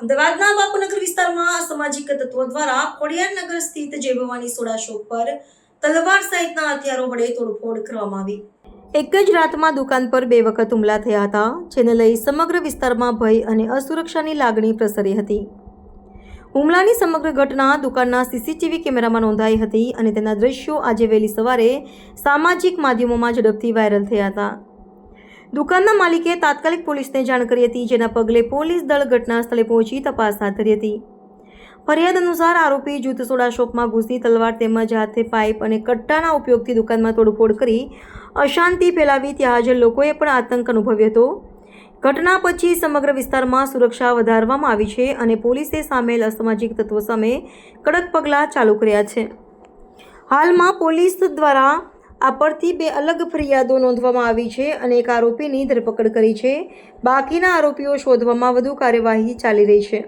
અમદાવાદના બાપુનગર વિસ્તારમાં સામાજિક તત્વો દ્વારા ખોડિયારનગર સ્થિત જય ભવાની સોડા શોપ પર તલવાર સહિતના હથિયારો વડે તોડફોડ કરવામાં આવી. એક જ રાતમાં દુકાન પર બે વખત હુમલા થયા હતા, જેને લઈ સમગ્ર વિસ્તારમાં ભય અને અસુરક્ષાની લાગણી પ્રસરી હતી. હુમલાની સમગ્ર ઘટના દુકાનના સીસીટીવી કેમેરામાં નોંધાઈ હતી અને તેના દ્રશ્યો આજે વહેલી સવારે સામાજિક માધ્યમોમાં ઝડપથી વાયરલ થયા હતા. દુકાનના માલિકે તાત્કાલિક પોલીસને જાણ કરી હતી, જેના પગલે પોલીસ દળ ઘટના સ્થળે પહોંચી તપાસ હાથ ધરી હતી. ફરિયાદ અનુસાર આરોપી જૂથ સોડા શોપમાં ઘૂસી તલવાર તેમજ હાથે પાઇપ અને કટ્ટાના ઉપયોગથી દુકાનમાં તોડફોડ કરી અશાંતિ ફેલાવી ત્યાં હાજર લોકોએ પણ આતંક અનુભવ્યો હતો. ઘટના પછી સમગ્ર વિસ્તારમાં સુરક્ષા વધારવામાં આવી છે અને પોલીસે સામેલ અસામાજિક તત્વો સામે કડક પગલાં ચાલુ કર્યા છે. હાલમાં પોલીસ દ્વારા આ પરથી બે અલગ ફરિયાદો નોંધવામાં આવી છે અને એક આરોપીની ધરપકડ કરી છે. બાકીના આરોપીઓ શોધવામાં વધુ કાર્યવાહી ચાલી રહી છે.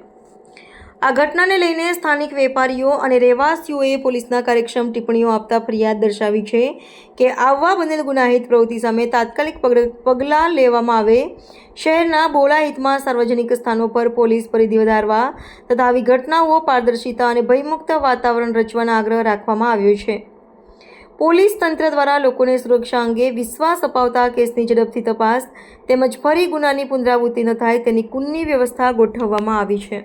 આ ઘટનાને લઈને સ્થાનિક વેપારીઓ અને રહેવાસીઓએ પોલીસના કાર્યક્ષમ ટિપ્પણીઓ આપતા ફરિયાદ દર્શાવી છે કે આવવા બનેલ ગુનાહિત પ્રવૃત્તિ સામે તાત્કાલિક પગલ- લેવામાં આવે. શહેરના બોલાહિતમાં સાર્વજનિક સ્થાનો પર પોલીસ પરિધિ વધારવા તથા આવી ઘટનાઓ પારદર્શિતા અને ભયમુક્ત વાતાવરણ રચવાના આગ્રહ રાખવામાં આવ્યો છે. પોલીસ તંત્ર દ્વારા લોકોને સુરક્ષા અંગે વિશ્વાસ અપાવતા કેસની ઝડપથી તપાસ તેમજ ફરી ગુનાની પુનરાવૃત્તિ ન થાય તેની કુન્ની વ્યવસ્થા ગોઠવવામાં આવી છે.